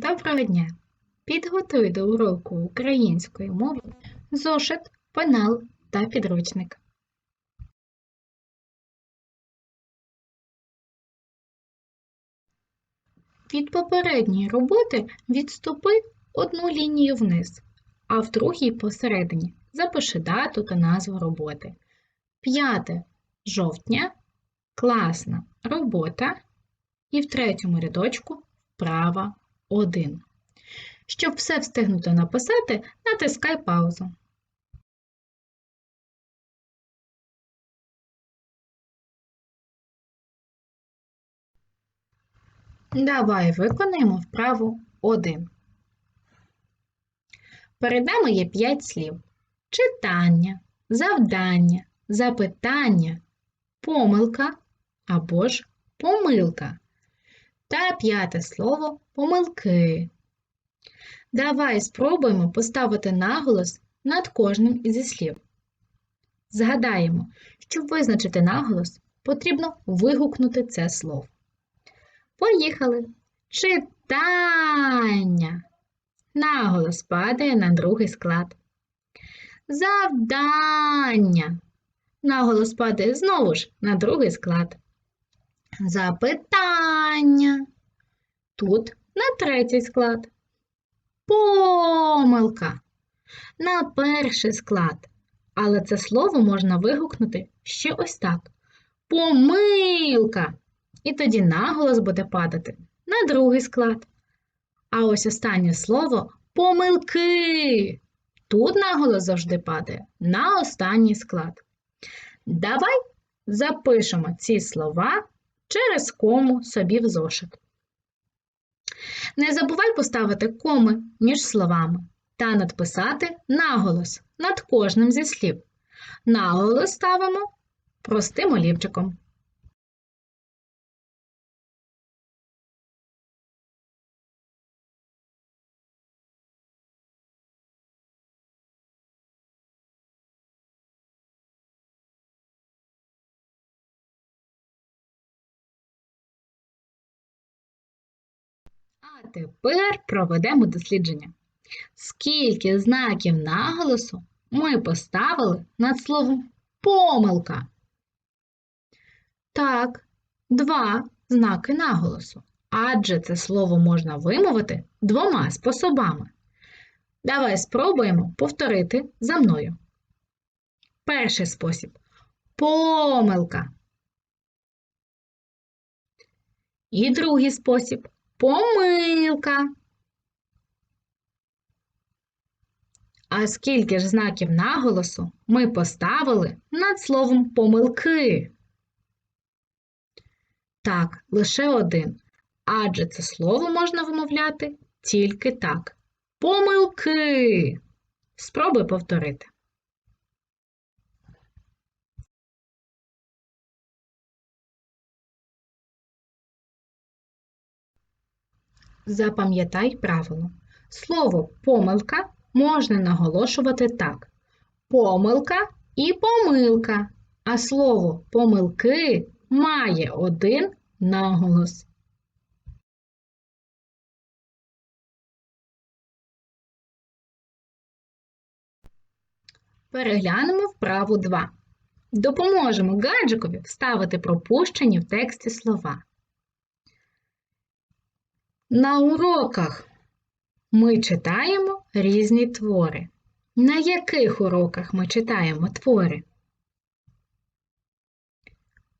Доброго дня! Підготуй до уроку української мови зошит, пенал та підручник. Від попередньої роботи відступи одну лінію вниз, а в другій посередині запиши дату та назву роботи. 5 жовтня класна робота і в третьому рядочку вправа 1. Щоб все встигнути написати, натискай паузу. Давай виконаємо вправу 1. Перед нами є 5 слів: читання, завдання, запитання, помилка або ж помилка. Та п'яте слово помилки. Давай спробуємо поставити наголос над кожним зі слів. Згадаємо, щоб визначити наголос, потрібно вигукнути це слово. Поїхали! Читання. Наголос падає на другий склад. Завдання. Наголос падає знову ж на другий склад. Запитання. Тут на третій склад. Помилка. На перший склад. Але це слово можна вигукнути ще ось так. Помилка. І тоді наголос буде падати на другий склад. А ось останнє слово помилки. Тут наголос завжди падає на останній склад. Давай запишемо ці слова через кому собі в зошит. Не забувай поставити коми між словами та надписати наголос над кожним зі слів. Наголос ставимо простим олівчиком. Тепер проведемо дослідження. Скільки знаків наголосу ми поставили над словом помилка? Так, два знаки наголосу. Адже це слово можна вимовити двома способами. Давай спробуємо повторити за мною. Перший спосіб помилка. І другий спосіб помилка. А скільки ж знаків наголосу ми поставили над словом помилки? Так, лише один. Адже це слово можна вимовляти тільки так. Помилки. Спробуй повторити. Запам'ятай правило. Слово помилка можна наголошувати так: помилка і помилка, а слово помилки має один наголос. Переглянемо вправу 2. Допоможемо гаджикові вставити пропущені в тексті слова. На уроках ми читаємо різні твори. На яких уроках ми читаємо твори?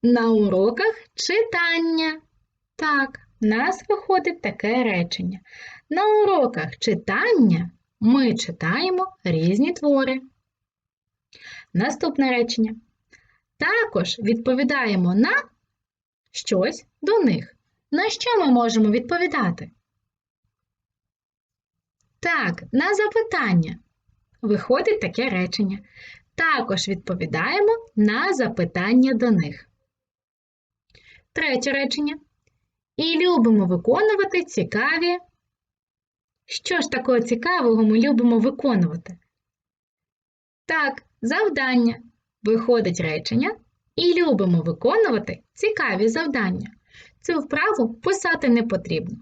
На уроках читання. Так, в нас виходить таке речення. На уроках читання ми читаємо різні твори. Наступне речення. Також відповідаємо на щось до них. На що ми можемо відповідати? Так, на запитання. Виходить таке речення. Також відповідаємо на запитання до них. Третє речення. І любимо виконувати цікаві. Що ж такого цікавого ми любимо виконувати? Так, завдання. Виходить речення. І любимо виконувати цікаві завдання. Цю вправу писати не потрібно.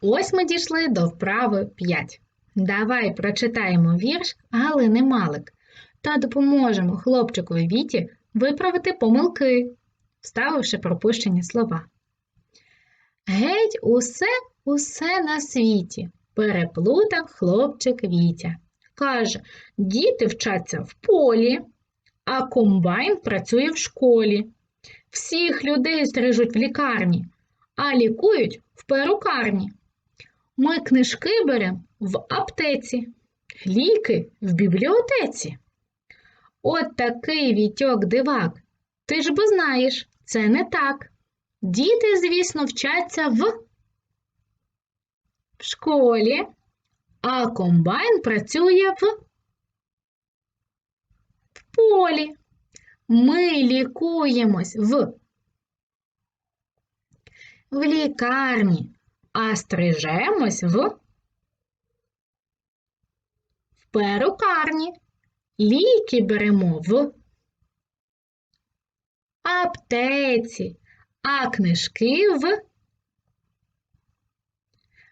Ось ми дійшли до вправи 5. Давай прочитаємо вірш Галини Малик та допоможемо хлопчикові Віті виправити помилки, вставивши пропущені слова. Геть, усе, усе на світі переплутав хлопчик Вітя. Каже, діти вчаться в полі, а комбайн працює в школі. Всіх людей стрижуть в лікарні, а лікують в перукарні. Ми книжки беремо в аптеці, ліки в бібліотеці. От такий вітьок дивак. Ти ж бо знаєш, це не так. Діти, звісно, вчаться в, в школі, а комбайн працює в, полі. Ми лікуємось в, в лікарні, а стрижемось в, в перукарні. Ліки беремо в аптеці, а книжки в,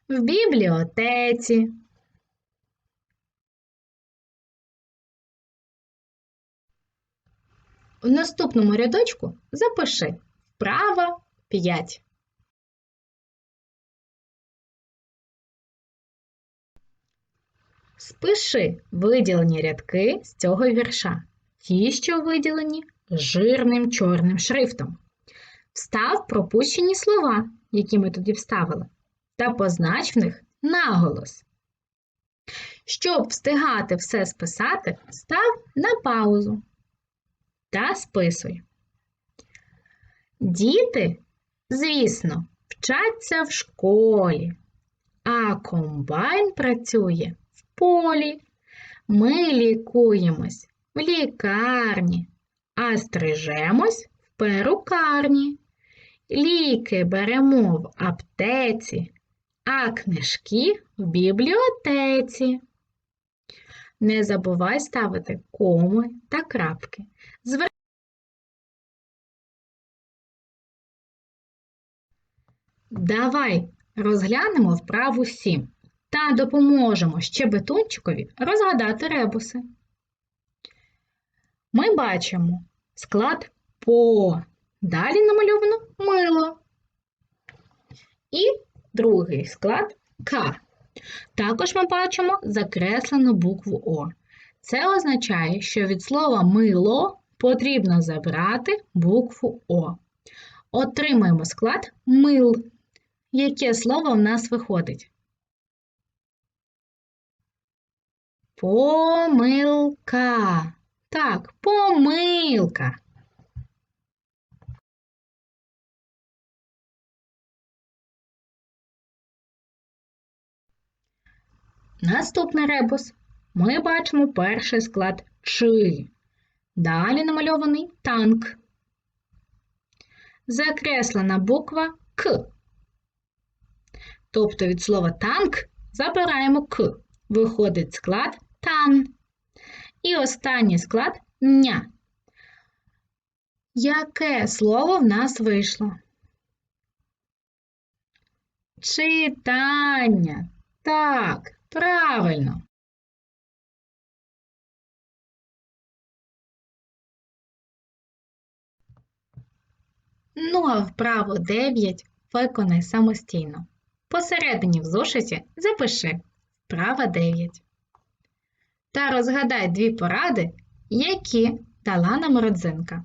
в бібліотеці. В наступному рядочку запиши вправа 5. Спиши виділені рядки з цього вірша, ті, що виділені жирним чорним шрифтом. Встав пропущені слова, які ми тоді вставили, та познач в них наголос. Щоб встигати все списати, став на паузу та списуй. Діти, звісно, вчаться в школі, а комбайн працює в полі. Ми лікуємось в лікарні, а стрижемось в перукарні. Ліки беремо в аптеці, а книжки в бібліотеці. Не забувай ставити коми та крапки. Звер... Давай розглянемо вправу 7 та допоможемо щебетунчикові розгадати ребуси. Ми бачимо склад по. Далі намальовано мило. І другий склад К. Також ми бачимо закреслену букву О. Це означає, що від слова мило потрібно забрати букву О. Отримаємо склад мил. Яке слово в нас виходить? Помилка. Так, помилка. Наступний ребус. Ми бачимо перший склад чи. Далі намальований танк. Закреслена буква К. Тобто від слова танк забираємо К. Виходить склад тан. І останній склад ня. Яке слово в нас вийшло? Читання. Так, правильно. Ну а вправо 9 виконай самостійно. Посередині в зошиті запиши вправа 9. Та розгадай дві поради, які дала нам родзинка.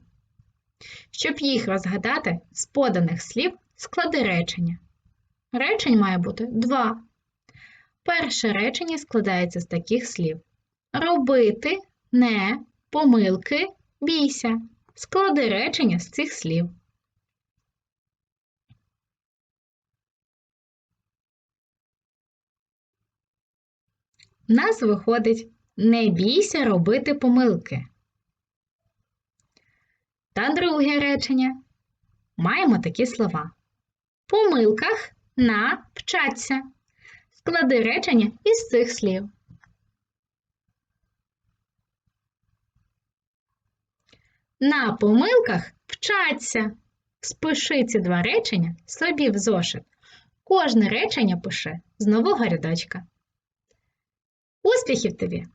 Щоб їх розгадати, з поданих слів склади речення. Речень має бути два. Перше речення складається з таких слів: робити, не, помилки, бійся. Склади речення з цих слів. У нас виходить не бійся робити помилки. Та друге речення. Маємо такі слова. Помилках навчаться. Склади речення із цих слів. На помилках вчаться. Спиши ці два речення собі в зошит. Кожне речення пише з нового рядочка. Успіхів тобі!